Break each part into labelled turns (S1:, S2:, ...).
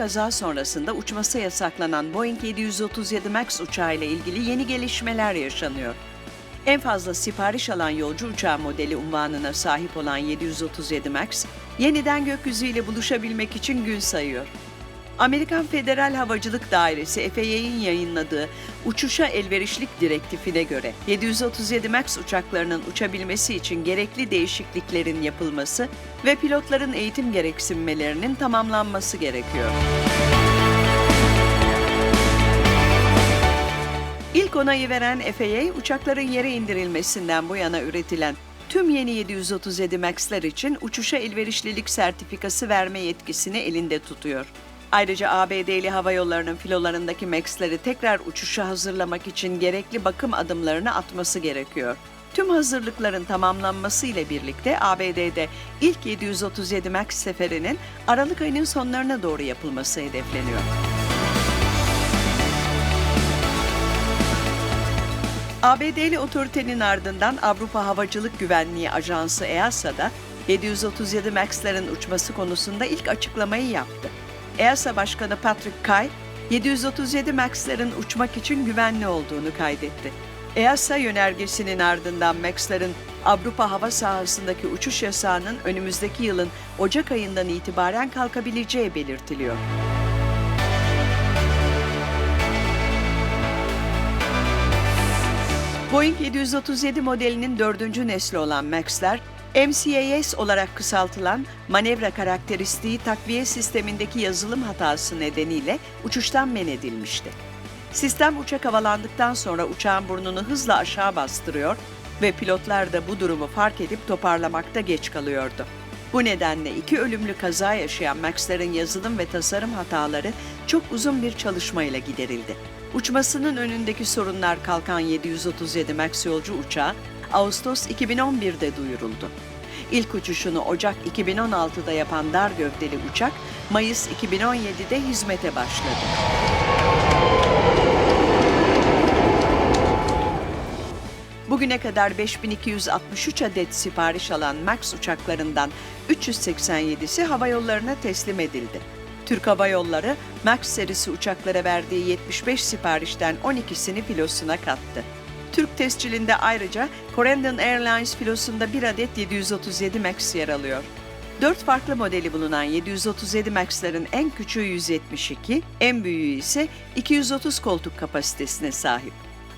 S1: kaza sonrasında uçması yasaklanan Boeing 737 MAX uçağı ile ilgili yeni gelişmeler yaşanıyor. En fazla sipariş alan yolcu uçağı modeli unvanına sahip olan 737 MAX, yeniden gökyüzüyle buluşabilmek için gün sayıyor. Amerikan Federal Havacılık Dairesi FAA'nin yayınladığı uçuşa elverişlik direktifine göre 737 MAX uçaklarının uçabilmesi için gerekli değişikliklerin yapılması ve pilotların eğitim gereksinmelerinin tamamlanması gerekiyor. İlk onayı veren FAA, uçakların yere indirilmesinden bu yana üretilen tüm yeni 737 MAX'ler için uçuşa elverişlilik sertifikası verme yetkisini elinde tutuyor. Ayrıca ABD'li hava yollarının filolarındaki MAX'leri tekrar uçuşa hazırlamak için gerekli bakım adımlarını atması gerekiyor. Tüm hazırlıkların tamamlanması ile birlikte ABD'de ilk 737 MAX seferinin Aralık ayının sonlarına doğru yapılması hedefleniyor. ABD'li otoritenin ardından Avrupa Havacılık Güvenliği Ajansı EASA'da 737 MAX'lerin uçması konusunda ilk açıklamayı yaptı. EASA Başkanı Patrick Kay, 737 MAX'lerin uçmak için güvenli olduğunu kaydetti. EASA yönergesinin ardından MAX'lerin Avrupa hava sahasındaki uçuş yasağının önümüzdeki yılın Ocak ayından itibaren kalkabileceği belirtiliyor. Boeing 737 modelinin dördüncü nesli olan MAX'ler, MCAS olarak kısaltılan manevra karakteristiği takviye sistemindeki yazılım hatası nedeniyle uçuştan men edilmişti. Sistem uçak havalandıktan sonra uçağın burnunu hızla aşağı bastırıyor ve pilotlar da bu durumu fark edip toparlamakta geç kalıyordu. Bu nedenle iki ölümlü kaza yaşayan MAX'lerin yazılım ve tasarım hataları çok uzun bir çalışmayla giderildi. Uçmasının önündeki sorunlar kalkan 737 MAX yolcu uçağı Ağustos 2011'de duyuruldu. İlk uçuşunu Ocak 2016'da yapan dar gövdeli uçak Mayıs 2017'de hizmete başladı. Bugüne kadar 5263 adet sipariş alan MAX uçaklarından 387'si hava yollarına teslim edildi. Türk Hava Yolları MAX serisi uçaklara verdiği 75 siparişten 12'sini filosuna kattı. Türk tescilinde ayrıca Corendon Airlines filosunda bir adet 737 MAX yer alıyor. Dört farklı modeli bulunan 737 MAX'lerin en küçüğü 172, en büyüğü ise 230 koltuk kapasitesine sahip.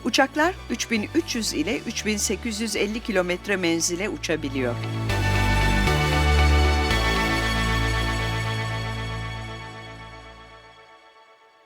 S1: Uçaklar 3300 ile 3850 kilometre menzile uçabiliyor.